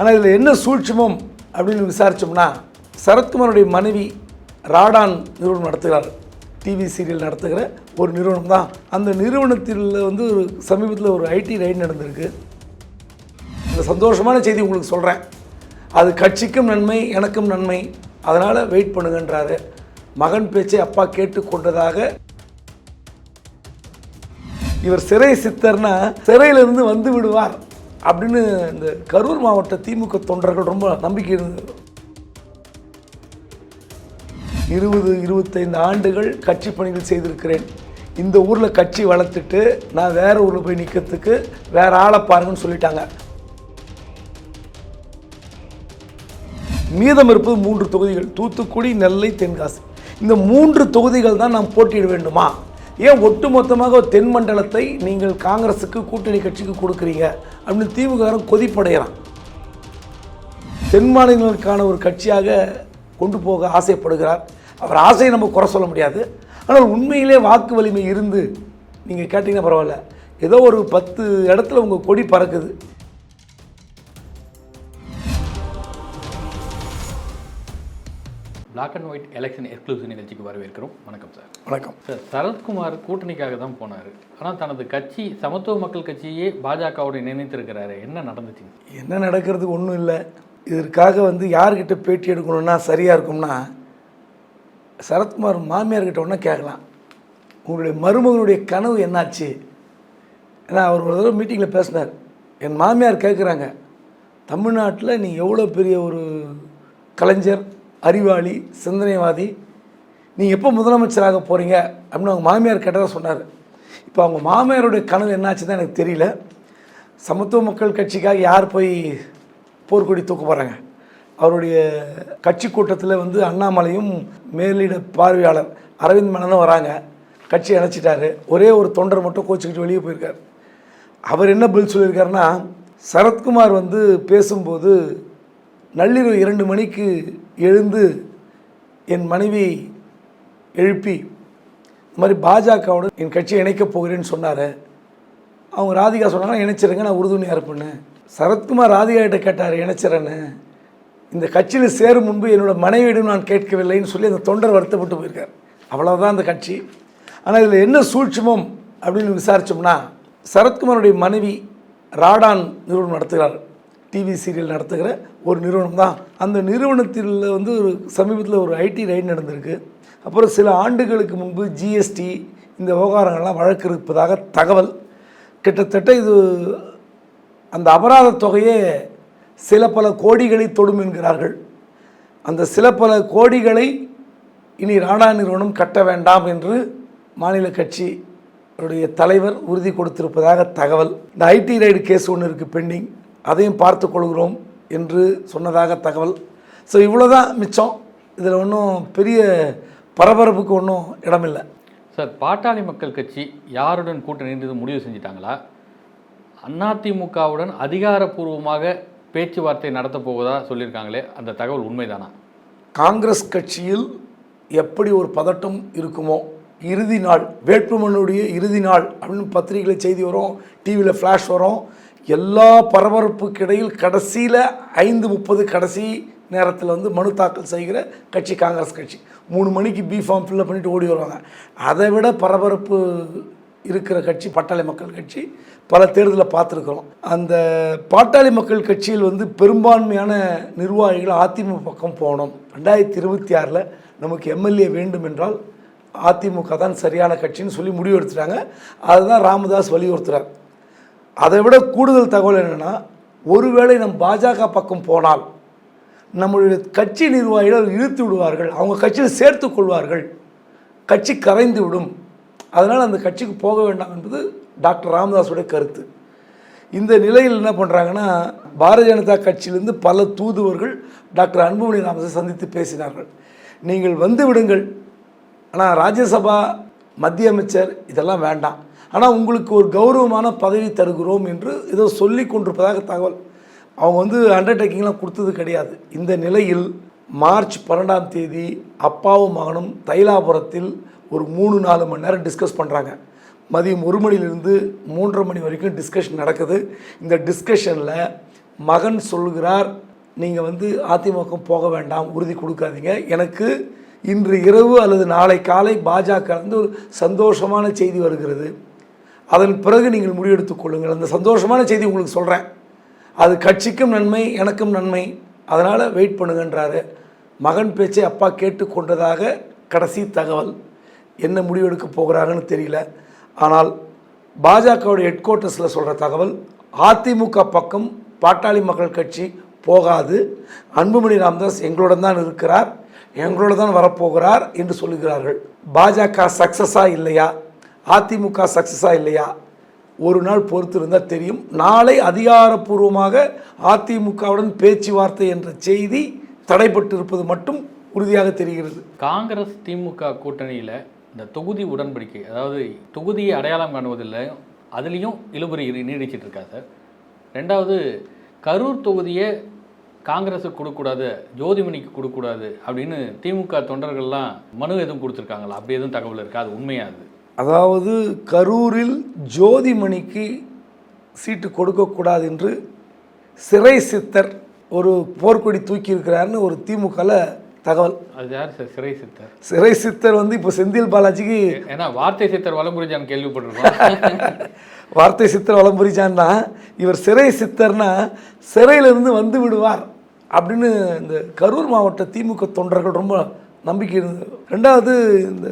ஆனால் இதில் என்ன சூழ்ச்சிமம் அப்படின்னு விசாரித்தோம்னா சரத்குமாருடைய மனைவி ராடான் நிறுவனம் நடத்துகிறார். டிவி சீரியல் நடத்துகிற ஒரு நிறுவனம் தான். அந்த நிறுவனத்தில் வந்து ஒரு சமீபத்தில் ஒரு ஐடி ரைடு நடந்திருக்கு. இந்த சந்தோஷமான செய்தி உங்களுக்கு சொல்கிறேன் அது கட்சிக்கும் நன்மை எனக்கும் நன்மை. அதனால் வெயிட் பண்ணுங்கன்றாரு. மகன் பேச்சை அப்பா கேட்டுக்கொண்டதாக இவர் சிறை சித்தர்னா சிறையிலிருந்து வந்து விடுவார். அப்படின்னு இந்த கரூர் மாவட்ட திமுக தொண்டர்கள் ரொம்ப நம்பிக்கை இருந்தது இருபது இருபத்தைந்து ஆண்டுகள் கட்சி பணிகள் செய்திருக்கிறேன். இந்த ஊரில் கட்சி வளர்த்துட்டு நான் வேற ஊரில் போய் நிற்கிறதுக்கு வேற ஆளை பாருங்கன்னு சொல்லிட்டாங்க. மீதம் இருப்பது மூன்று தொகுதிகள் தூத்துக்குடி நெல்லை தென்காசி. இந்த மூன்று தொகுதிகள் தான் நாம் போட்டியிட வேண்டுமா? ஏன் ஒட்டுமொத்தமாக தென் மண்டலத்தை நீங்கள் காங்கிரஸுக்கு கூட்டணி கட்சிக்கு கொடுக்குறீங்க? அப்படின்னு திமுக கொதிப்படைகிறான். தென் மாநிலங்களுக்கான ஒரு கட்சியாக கொண்டு போக ஆசைப்படுகிறார். அவர் ஆசையை நம்ம குறை சொல்ல முடியாது. ஆனால் உண்மையிலே வாக்கு வலிமை இருந்து நீங்கள் கேட்டிங்கன்னா பரவாயில்ல. ஏதோ ஒரு பத்து இடத்துல உங்கள் கொடி பறக்குது. Black and white election exclusive நிகழ்ச்சிக்கு வரவேற்கிறோம். வணக்கம் சார் வணக்கம். சார் சரத்குமார் கூட்டணிக்காக தான் போனார். ஆனால் தனது கட்சி சமத்துவ மக்கள் கட்சியே பாஜகவோட நினைத்திருக்கிறாரு என்ன நடந்துச்சுங்க என்ன நடக்கிறது ஒன்றும் இல்லை. இதற்காக வந்து யார்கிட்ட பேட்டி எடுக்கணும்னா சரியாக இருக்கும்னா சரத்குமார் மாமியார்கிட்ட ஒன்றா கேட்கலாம். உங்களுடைய மருமகனுடைய கனவு என்னாச்சு? ஏன்னா அவர் ஒரு தடவை மீட்டிங்கில் பேசினார். என் மாமியார் கேட்குறாங்க தமிழ்நாட்டில் நீ எவ்வளோ பெரிய ஒரு கலைஞர் அறிவாளி சிந்தனைவாதி. நீ எப்போ முதலமைச்சராக போகிறீங்க அப்படின்னு அவங்க மாமியார் கேட்டதாக சொன்னார். இப்போ அவங்க மாமியாருடைய கனவு என்னாச்சுன்னு எனக்கு தெரியல. சமத்துவ மக்கள் கட்சிக்காக யார் போய் போர்க்கொடி தூக்க போகிறாங்க அவருடைய கட்சி கூட்டத்தில் வந்து அண்ணாமலையும் மேலிட பார்வையாளர் அரவிந்த் மேனனும் வராங்க. கட்சி அணைச்சிட்டாரு ஒரே ஒரு தொண்டர் மட்டும் கோச்சிக்கிட்டு வெளியே போயிருக்கார். அவர் என்ன பதில் சொல்லியிருக்காருன்னா சரத்குமார் வந்து பேசும்போது நள்ளிரவு இரண்டு மணிக்கு எழுந்து என் மனைவி எழுப்பி இந்த மாதிரி பாஜகவுடன் என் கட்சியை இணைக்கப் போகிறேன்னு சொன்னார். அவங்க ராதிகா சொன்னாங்க இணைச்சிருங்க நான் உறுதுணையாக இருப்பேன்னு. சரத்குமார் ராதிகா கிட்ட கேட்டார் இணைச்சிறேன்னு. இந்த கட்சியில் சேரும் முன்பு என்னோட மனைவியிடம் நான் கேட்கவில்லைன்னு சொல்லி அந்த தொண்டர் வருத்தப்பட்டு போயிருக்கார். அவ்வளோதான் அந்த கட்சி. ஆனால் இதில் என்ன சூழ்ச்சிமம் அப்படின்னு விசாரிச்சோம்னா சரத்குமாருடைய மனைவி ராடான் நிறுவனம் நடத்துகிறார். டிவி சீரியல் நடத்துகிற ஒரு நிறுவனம் தான் அந்த நிறுவனத்தில் வந்து ஒரு சமீபத்தில் ஒரு ஐடி ரைடு நடந்திருக்கு. அப்புறம் சில ஆண்டுகளுக்கு முன்பு ஜிஎஸ்டி இந்த விவகாரங்கள்லாம் வழக்கு இருப்பதாக தகவல். கிட்டத்தட்ட இது அந்த அபராத தொகையே சில பல கோடிகளை தொடும் என்கிறார்கள். அந்த சில பல கோடிகளை இனி ராணா நிறுவனம் கட்ட வேண்டாம் என்று மாநில கட்சி தலைவர் உறுதி கொடுத்திருப்பதாக தகவல். இந்த ஐடி ரைடு கேஸ் ஒன்று இருக்குது பெண்டிங் அதையும் பார்த்து கொள்கிறோம் என்று சொன்னதாக தகவல். ஸோ இவ்வளோதான் மிச்சம். இதில் ஒன்றும் பெரிய பரபரப்புக்கு ஒன்றும் இடமில்லை. சார் பாட்டாளி மக்கள் கட்சி யாருடன் கூட்டணி முடிவு செஞ்சிட்டாங்களா? அதிமுகவுடன் அதிகாரப்பூர்வமாக பேச்சுவார்த்தை நடத்தப் போவதா சொல்லியிருக்காங்களே அந்த தகவல் உண்மைதானா? காங்கிரஸ் கட்சியில் எப்படி ஒரு பதட்டம் இருக்குமோ இறுதி நாள் வேட்புமனுடைய இறுதி நாள் அப்படின்னு பத்திரிகையில் செய்தி வரும் டிவியில் ஃப்ளாஷ் வரும் எல்லா பரபரப்புக்கு இடையில் கடைசியில் ஐந்து முப்பது கடைசி நேரத்தில் வந்து மனு தாக்கல் செய்கிற கட்சி காங்கிரஸ் கட்சி. மூணு மணிக்கு பி ஃபார்ம் ஃபில்அப் பண்ணிவிட்டு ஓடி வருவாங்க. அதை விட பரபரப்பு இருக்கிற கட்சி பாட்டாளி மக்கள் கட்சி பல தேர்தலில் பார்த்துருக்குறோம். அந்த பாட்டாளி மக்கள் கட்சியில் வந்து பெரும்பான்மையான நிர்வாகிகள் அதிமுக பக்கம் போனோம் ரெண்டாயிரத்தி இருபத்தி ஆறில் நமக்கு எம்எல்ஏ வேண்டும் என்றால் அதிமுக தான் சரியான கட்சின்னு சொல்லி முடிவு எடுத்துட்டாங்க. அதுதான் ராமதாஸ் வலியுறுத்துறார். அதை விட கூடுதல் தகவல் என்னென்னா ஒருவேளை நம் பாஜக பக்கம் போனால் நம்முடைய கட்சி நிர்வாகிகள் இழுத்து விடுவார்கள் அவங்க கட்சியில் சேர்த்து கொள்வார்கள் கட்சி கரைந்து விடும். அதனால் அந்த கட்சிக்கு போக வேண்டாம் என்பது டாக்டர் ராமதாஸுடைய கருத்து. இந்த நிலையில் என்ன பண்ணுறாங்கன்னா பாரதிய ஜனதா கட்சியிலிருந்து பல தூதுவர்கள் டாக்டர் அன்புமணி ராமதாஸை சந்தித்து பேசினார்கள். நீங்கள் வந்து விடுங்கள். ஆனால் ராஜ்யசபா மத்திய அமைச்சர் இதெல்லாம் வேண்டாம். ஆனால் உங்களுக்கு ஒரு கௌரவமான பதவி தருகிறோம் என்று ஏதோ சொல்லி கொண்டிருப்பதாக தகவல். அவங்க வந்து அண்டர்டேக்கிங்லாம் கொடுத்தது கிடையாது. இந்த நிலையில் மார்ச் பன்னெண்டாம் தேதி அப்பாவும் மகனும் தைலாபுரத்தில் ஒரு மூணு நாலு மணி நேரம் டிஸ்கஸ் பண்ணுறாங்க மதியம் ஒரு மணிலிருந்து மூன்றரை மணி வரைக்கும் டிஸ்கஷன் நடக்குது. இந்த டிஸ்கஷனில் மகன் சொல்கிறார் நீங்கள் வந்து அதிமுக போக வேண்டாம் உறுதி கொடுக்காதீங்க. எனக்கு இன்று இரவு அல்லது நாளை காலை பாஜக இருந்து ஒரு சந்தோஷமான செய்தி வருகிறது. அதன் பிறகு நீங்கள் முடிவெடுத்துக் கொள்ளுங்கள். அந்த சந்தோஷமான செய்தி உங்களுக்கு சொல்கிறேன் அது கட்சிக்கும் நன்மை எனக்கும் நன்மை. அதனால் வெயிட் பண்ணுங்கன்றாரு. மகன் பேச்சை அப்பா கேட்டுக்கொண்டதாக கடைசி தகவல். என்ன முடிவெடுக்க போகிறாங்கன்னு தெரியல. ஆனால் பாஜகவுடைய ஹெட் குவார்ட்டர்ஸில் சொல்கிற தகவல் அதிமுக பக்கம் பாட்டாளி மக்கள் கட்சி போகாது. அன்புமணி ராமதாஸ் எங்களுடன் தான் இருக்கிறார். எங்களோட தான் வரப்போகிறார் என்று சொல்லுகிறார்கள். பாஜக சக்ஸஸா இல்லையா? அதிமுக சக்ஸஸா இல்லையா? ஒரு நாள் பொறுத்து இருந்தால் தெரியும். நாளை அதிகாரப்பூர்வமாக அதிமுகவுடன் பேச்சுவார்த்தை என்ற செய்தி தடைப்பட்டிருப்பது மட்டும் உறுதியாக தெரிகிறது. காங்கிரஸ் திமுக கூட்டணியில் இந்த தொகுதி உடன்படிக்கை அதாவது தொகுதியை அடையாளம் காணுவதில்லை அதுலேயும் இழுபறி நீடிச்சிட்டு இருக்கா சார்? ரெண்டாவது கரூர் தொகுதியை காங்கிரஸுக்கு கொடுக்கக்கூடாது ஜோதிமணிக்கு கொடுக்கக்கூடாது அப்படின்னு திமுக தொண்டர்கள்லாம் மனு எதுவும் கொடுத்துருக்காங்களா? அப்படி எதுவும் தகவல் இருக்கா? அது உண்மையாது அதாவது கரூரில் ஜோதிமணிக்கு சீட்டு கொடுக்கக்கூடாது என்று சிறை சித்தர் ஒரு போர்க்கொடி தூக்கி இருக்கிறாருன்னு ஒரு திமுகவில் தகவல். அது யார் சார்? சிறை சித்தர். சிறை சித்தர் வந்து இப்போ செந்தில் பாலாஜிக்கு ஏன்னா வார்த்தை சித்தர் வலம்புரிஜான் கேள்விப்பட்டிருக்கோம். வார்த்தை சித்தர் வளம்புரிச்சான்னா இவர் சிறை சித்தர்னா சிறையிலிருந்து வந்து விடுவார் அப்படின்னு இந்த கரூர் மாவட்ட திமுக தொண்டர்கள் ரொம்ப நம்பிக்கை இருந்தது. ரெண்டாவது இந்த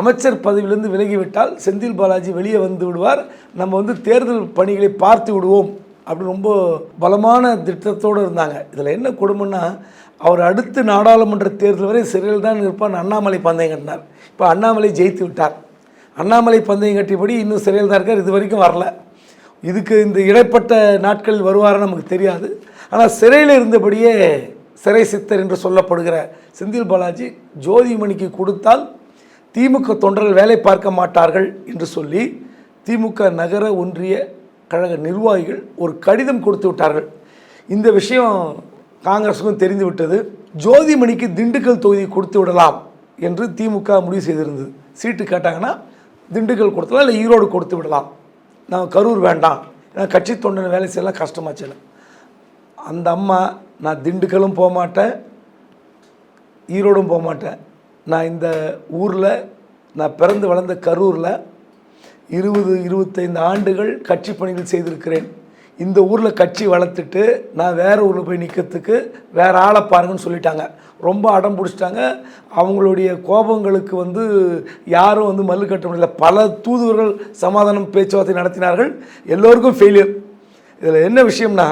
அமைச்சர் பதவியிலிருந்து விலகிவிட்டால் செந்தில் பாலாஜி வெளியே வந்து விடுவார். நம்ம வந்து தேர்தல் பணிகளை பார்த்து விடுவோம். அப்படின்னு ரொம்ப பலமான திட்டத்தோடு இருந்தாங்க. இதில் என்ன கொடுமைன்னா அவர் அடுத்து நாடாளுமன்ற தேர்தல் வரை சிறையில் தான் இருப்பார். அண்ணாமலை பந்தயம் கட்டினார். இப்போ அண்ணாமலை ஜெயித்து விட்டார். அண்ணாமலை பந்தயம் கட்டியபடி இன்னும் சிறையில் தான் இருக்கார். இது வரைக்கும் வரல. இதுக்கு இந்த இடைப்பட்ட நாட்களில் வருவார்னு நமக்கு தெரியாது. ஆனால் சிறையில் இருந்தபடியே சிறை சித்தர் என்று சொல்லப்படுகிற செந்தில் பாலாஜி ஜோதிமணிக்கு கொடுத்தால் திமுக தொண்டர்கள் வேலை பார்க்க மாட்டார்கள் என்று சொல்லி திமுக நகர ஒன்றிய கழக நிர்வாகிகள் ஒரு கடிதம் கொடுத்து விட்டார்கள். இந்த விஷயம் காங்கிரஸுக்கும் தெரிந்துவிட்டது ஜோதிமணிக்கு திண்டுக்கல் தொகுதி கொடுத்து விடலாம் என்று திமுக முடிவு செய்திருந்தது. சீட்டு கேட்டாங்கன்னா திண்டுக்கல் கொடுத்தலாம் இல்லை ஈரோடு கொடுத்து விடலாம். நான் கரூர் வேண்டாம். ஏன்னா கட்சி தொண்டன் வேலை செய்யலாம் கஷ்டமாச்சுல அந்த அம்மா நான் திண்டுக்கலும் போக மாட்டேன் ஈரோடும் போக மாட்டேன். நான் இந்த ஊரில் நான் பிறந்து வளர்ந்த கரூரில் இருபது இருபத்தைந்து ஆண்டுகள் கட்சி பணிகள் செய்திருக்கிறேன். இந்த ஊரில் கட்சி வளர்த்துட்டு நான் வேறு ஊரில் போய் நிற்கிறதுக்கு வேறு ஆளை பாருங்கன்னு சொல்லிட்டாங்க. ரொம்ப அடம் பிடிச்சிட்டாங்க. அவங்களுடைய கோபங்களுக்கு வந்து யாரும் வந்து மல்லு கட்ட முடியல. பல தூதுவர்கள் சமாதானம் பேச்சுவார்த்தை நடத்தினார்கள். எல்லோருக்கும் ஃபெயிலியர் இதில் என்ன விஷயம்னா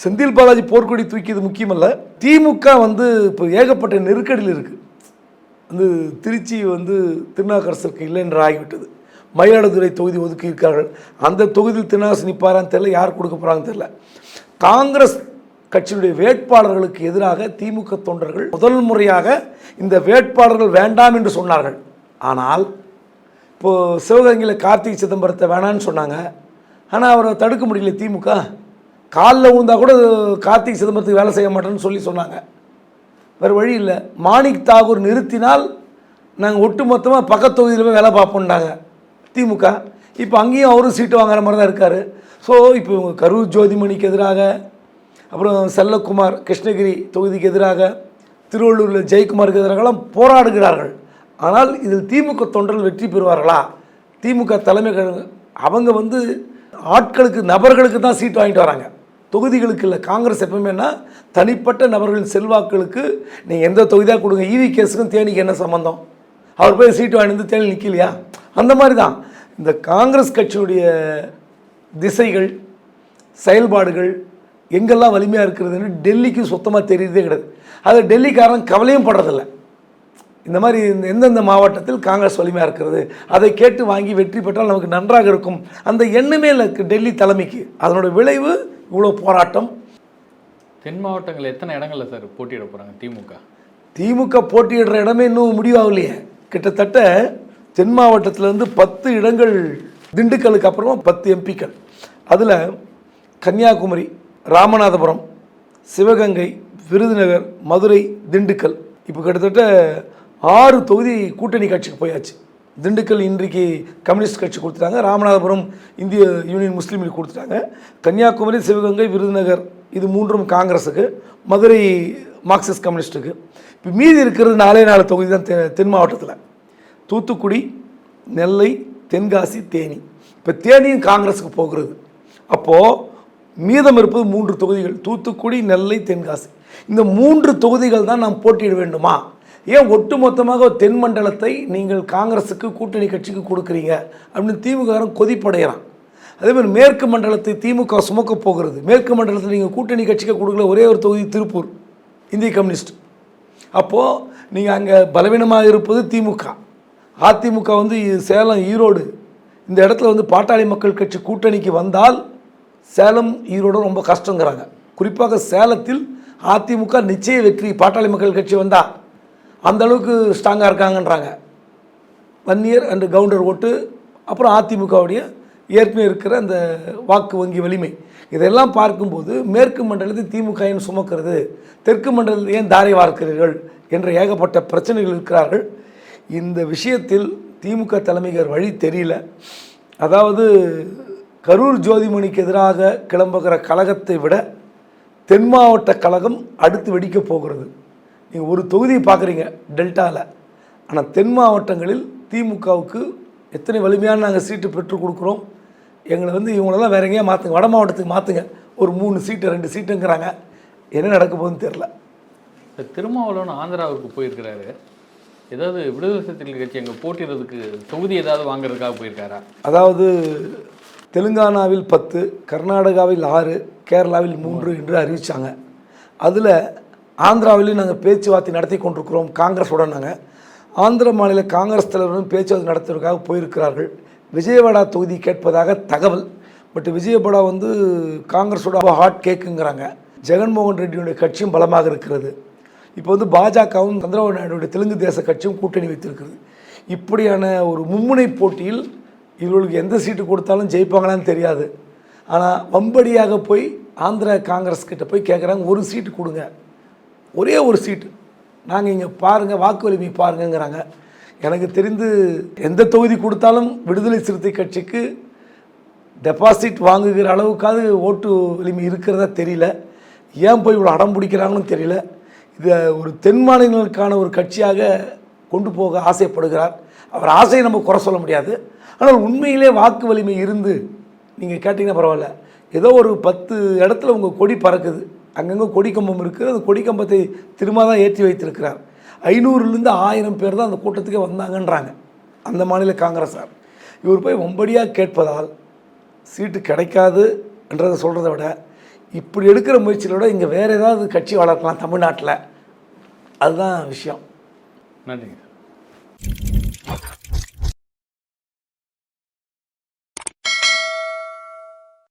செந்தில் பாலாஜி போர்க்கொடி தூக்கியது முக்கியமல்ல. திமுக வந்து இப்போ ஏகப்பட்ட நெருக்கடியில் இருக்குது வந்து திருச்சி வந்து திருநாக்கரசருக்கு இல்லை என்று ஆகிவிட்டது. மயிலாடுதுறை தொகுதி ஒதுக்கி இருக்கார்கள் அந்த தொகுதியில் திருநாசு நிற்பாரான்னு தெரியல யார் கொடுக்க போகிறாங்கன்னு தெரியல. காங்கிரஸ் கட்சியினுடைய வேட்பாளர்களுக்கு எதிராக திமுக தொண்டர்கள் முதல் முறையாக இந்த வேட்பாளர்கள் வேண்டாம் என்று சொன்னார்கள். ஆனால் இப்போது சிவகங்கையில் கார்த்திகை சிதம்பரத்தை வேணான்னு சொன்னாங்க. ஆனால் அவரை தடுக்க முடியல திமுக. காலில் விழுந்தால் கூட கார்த்திகை சிதம்பரத்துக்கு வேலை செய்ய மாட்டேன்னு சொல்லி சொன்னாங்க. வேறு வழி இல்லை. மாணிக் தாகூர் நிறுத்தினால் நாங்கள் ஒட்டுமொத்தமாக பக்கத்து தொகுதியில் போய் வேலை பார்ப்போம்னாங்க. திமுக. இப்போ அங்கேயும் அவரும் சீட்டு வாங்குற மாதிரி தான் இருக்கார். ஸோ இப்போ இவங்க கரூர் ஜோதிமணிக்கு எதிராக அப்புறம் செல்லக்குமார் கிருஷ்ணகிரி தொகுதிக்கு எதிராக திருவள்ளூரில் ஜெயக்குமாருக்கு எதிராகலாம் போராடுகிறார்கள். ஆனால் இதில் திமுக தொண்டர்கள் வெற்றி பெறுவார்களா? திமுக தலைமை அவங்க வந்து ஆட்களுக்கு நபர்களுக்கு தான் சீட்டு வாங்கிட்டு வராங்க. தொகுதிகளுக்கு இல்லை. காங்கிரஸ் எப்பவுமேனா தனிப்பட்ட நபர்களின் செல்வாக்களுக்கு நீங்கள் எந்த தொகுதியாக கொடுங்க. ஈவி கேஸுக்கும் தேனிக்கு என்ன சம்மந்தம் அவர் போய் சீட்டு வாங்கி வந்து தேனி நிற்கலையா அந்த மாதிரி தான் இந்த காங்கிரஸ் கட்சியுடைய திசைகள் செயல்பாடுகள் எங்கெல்லாம் வலிமையாக இருக்கிறதுன்னு டெல்லிக்கு சுத்தமாக தெரியுறதே கிடையாது. அது டெல்லிக்காரன் கவலையும் படுறதில்ல. இந்த மாதிரி இந்த எந்தெந்த மாவட்டத்தில் காங்கிரஸ் வலிமையாக இருக்கிறது? அதை கேட்டு வாங்கி வெற்றி பெற்றால் நமக்கு நன்றாக இருக்கும். அந்த எண்ணமே இல்லை டெல்லி தலைமைக்கு. அதனோட விளைவு இவ்வளோ போராட்டம்? தென் மாவட்டங்கள் எத்தனை இடங்கள்ல சார் போட்டியிட போறாங்க திமுக? திமுக போட்டியிடுற இடமே இன்னும் முடிவாகலையே. கிட்டத்தட்ட தென் மாவட்டத்திலேருந்து பத்து இடங்கள் திண்டுக்கலுக்கு அப்புறமா பத்து எம்பிக்கள். அதில் கன்னியாகுமரி ராமநாதபுரம் சிவகங்கை விருதுநகர் மதுரை திண்டுக்கல். இப்போ கிட்டத்தட்ட ஆறு தொகுதி கூட்டணி கட்சிக்கு போயாச்சு. திண்டுக்கல் இன்றைக்கு கம்யூனிஸ்ட் கட்சி கொடுத்துட்டாங்க ராமநாதபுரம் இந்திய யூனியன் முஸ்லீம் லீக் கொடுத்துட்டாங்க. கன்னியாகுமரி சிவகங்கை விருதுநகர் இது மூன்றும் காங்கிரஸுக்கு மதுரை மார்க்சிஸ்ட் கம்யூனிஸ்ட்டுக்கு இப்போ மீதி இருக்கிறது நாலே நாலு தொகுதி தான் தெ- தென் மாவட்டத்தில். தூத்துக்குடி நெல்லை தென்காசி தேனி. இப்போ தேனியும் காங்கிரஸுக்கு போகிறது. அப்போது மீதம் இருப்பது மூன்று தொகுதிகள் தூத்துக்குடி நெல்லை தென்காசி. இந்த மூன்று தொகுதிகள் தான் நாம் போட்டியிட வேண்டுமா? ஏன் ஒட்டுமொத்தமாக தென் மண்டலத்தை நீங்கள் காங்கிரஸுக்கு கூட்டணி கட்சிக்கு கொடுக்குறீங்க? அப்படின்னு திமுககாரன் கொதிப்படைகிறான் அதேமாதிரி மேற்கு மண்டலத்தை திமுக சுமக்க போகிறது. மேற்கு மண்டலத்தில் நீங்கள் கூட்டணி கட்சிக்கு கொடுக்கல ஒரே ஒரு தொகுதி திருப்பூர் இந்திய கம்யூனிஸ்ட். அப்போது நீங்கள் அங்கே பலவீனமாக இருப்பது திமுக. அதிமுக வந்து சேலம் ஈரோடு இந்த இடத்துல வந்து பாட்டாளி மக்கள் கட்சி கூட்டணிக்கு வந்தால் சேலம் ஈரோடு ரொம்ப கஷ்டங்கிறாங்க. குறிப்பாக சேலத்தில் அதிமுக நிச்சய வெற்றி பாட்டாளி மக்கள் கட்சி வந்தால் அந்த அளவுக்கு ஸ்ட்ராங்காக இருக்காங்கன்றாங்க. வன்னியர் அண்டு கவுண்டர் ஓட்டு அப்புறம் அதிமுகவுடைய ஏற்கனவே இருக்கிற அந்த வாக்கு வங்கி வலிமை. இதெல்லாம் பார்க்கும்போது மேற்கு மண்டலத்தை திமுக ஏன் சுமக்கிறது? தெற்கு மண்டலத்தில் ஏன் தாரை வார்க்கிறீர்கள்? என்ற ஏகப்பட்ட பிரச்சனைகள் இருக்கிறார்கள். இந்த விஷயத்தில் திமுக தலைமைகள் வழி தெரியல. அதாவது கரூர் ஜோதிமணிக்கு எதிராக கிளம்புகிற கழகத்தை விட தென் மாவட்ட கழகம் அடுத்து வெடிக்கப் போகிறது. நீங்கள் ஒரு தொகுதியை பார்க்குறீங்க டெல்டாவில் ஆனால் தென் மாவட்டங்களில் திமுகவுக்கு எத்தனை வலிமையான நாங்கள் சீட்டு பெற்றுக் கொடுக்குறோம் எங்களை வந்து இவங்களெல்லாம் வேற எங்கேயா மாற்றுங்க வட மாவட்டத்துக்கு மாற்றுங்க ஒரு மூணு சீட்டு ரெண்டு சீட்டுங்கிறாங்க. என்ன நடக்க போகுதுன்னு தெரில இந்த திருமாவளவன் ஆந்திராவுக்கு போயிருக்கிறாரு. ஏதாவது விடுதலை சிறுத்தைகள் கட்சி அங்கே போட்டிடுறதுக்கு தொகுதி ஏதாவது வாங்குறதுக்காக போயிருக்காரா? அதாவது தெலுங்கானாவில் பத்து கர்நாடகாவில் ஆறு கேரளாவில் மூன்று என்று அறிவித்தாங்க அதில் ஆந்திராவிலையும் நாங்கள் பேச்சுவார்த்தை நடத்தி கொண்டிருக்கிறோம் காங்கிரஸுடன் நாங்கள் ஆந்திர மாநில காங்கிரஸ் தலைவரும் பேச்சுவார்த்தை நடத்துவதற்காக போயிருக்கிறார்கள். விஜயவாடா தொகுதி கேட்பதாக தகவல். பட் விஜயபடா வந்து காங்கிரஸோட ஹாட் கேக்குங்கிறாங்க ஜெகன்மோகன் ரெட்டியுடைய கட்சியும் பலமாக இருக்கிறது. இப்போ வந்து பாஜகவும் சந்திரபாபு நாயுடைய தெலுங்கு தேச கட்சியும் கூட்டணி வைத்திருக்கிறது. இப்படியான ஒரு மும்முனை போட்டியில் இவர்களுக்கு எந்த சீட்டு கொடுத்தாலும் ஜெயிப்பாங்களான்னு தெரியாது. ஆனால் வம்படியாக போய் ஆந்திரா காங்கிரஸ் கிட்ட போய் கேட்குறாங்க ஒரு சீட்டு கொடுங்க. ஒரே ஒரு சீட்டு நாங்கள் இங்கே பாருங்கள் வாக்கு வலிமை பாருங்கங்கிறாங்க. எனக்கு தெரிந்து எந்த தொகுதி கொடுத்தாலும் விடுதலை சிறுத்தை கட்சிக்கு டெபாசிட் வாங்குகிற அளவுக்காவது ஓட்டு வலிமை இருக்கிறதா தெரியல. ஏன் போய் இவ்வளோ அடம் பிடிக்கிறாங்கன்னு தெரியல. இதை ஒரு தென் மாநிலங்களுக்கான ஒரு கட்சியாக கொண்டு போக ஆசைப்படுகிறார். அவர் ஆசையை நம்ம குறை சொல்ல முடியாது. ஆனால் உண்மையிலே வாக்கு வலிமை இருந்து நீங்கள் கேட்டிங்கன்னா பரவாயில்ல. ஏதோ ஒரு பத்து இடத்துல உங்கள் கொடி பறக்குது. அங்கங்கே கொடிக்கம்பம் இருக்குது. அந்த கொடிக்கம்பத்தை திரும்ப தான் ஏற்றி வைத்திருக்கிறார். ஐநூறுலேருந்து ஆயிரம் பேர் தான் அந்த கூட்டத்துக்கே வந்தாங்கன்றாங்க. அந்த மாநில காங்கிரஸார். இவர் போய் வம்படியாக கேட்பதால் சீட்டு கிடைக்காது என்றதை சொல்கிறத விட இப்படி எடுக்கிற முயற்சியில் விட இங்கே வேறு ஏதாவது கட்சி வளர்க்கலாம் தமிழ்நாட்டில் அதுதான் விஷயம். நன்றிங்க.